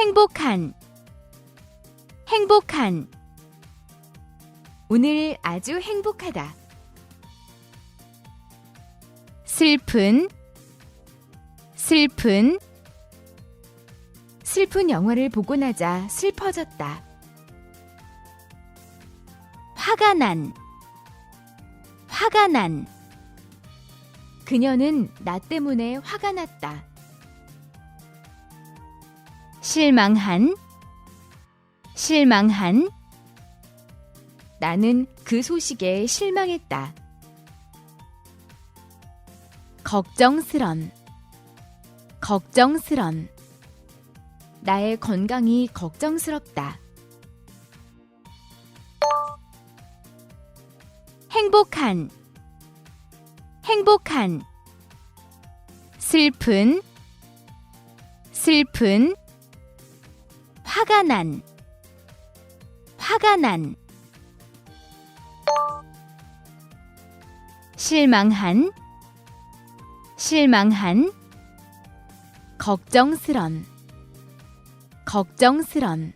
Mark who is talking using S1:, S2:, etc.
S1: 행복한 행복한 오늘 아주 행복하다. 슬픈 슬픈 슬픈 영화를 보고 나자 슬퍼졌다. 화가 난 화가 난 그녀는 나 때문에 화가 났다. 실망한 실망한 나는 그 소식에 실망했다. 걱정스런 걱정스런 나의 건강이 걱정스럽다. 행복한 행복한 슬픈 슬픈 화가 난. 화가 난. 실망한. 실망한. 걱정스런. 걱정스런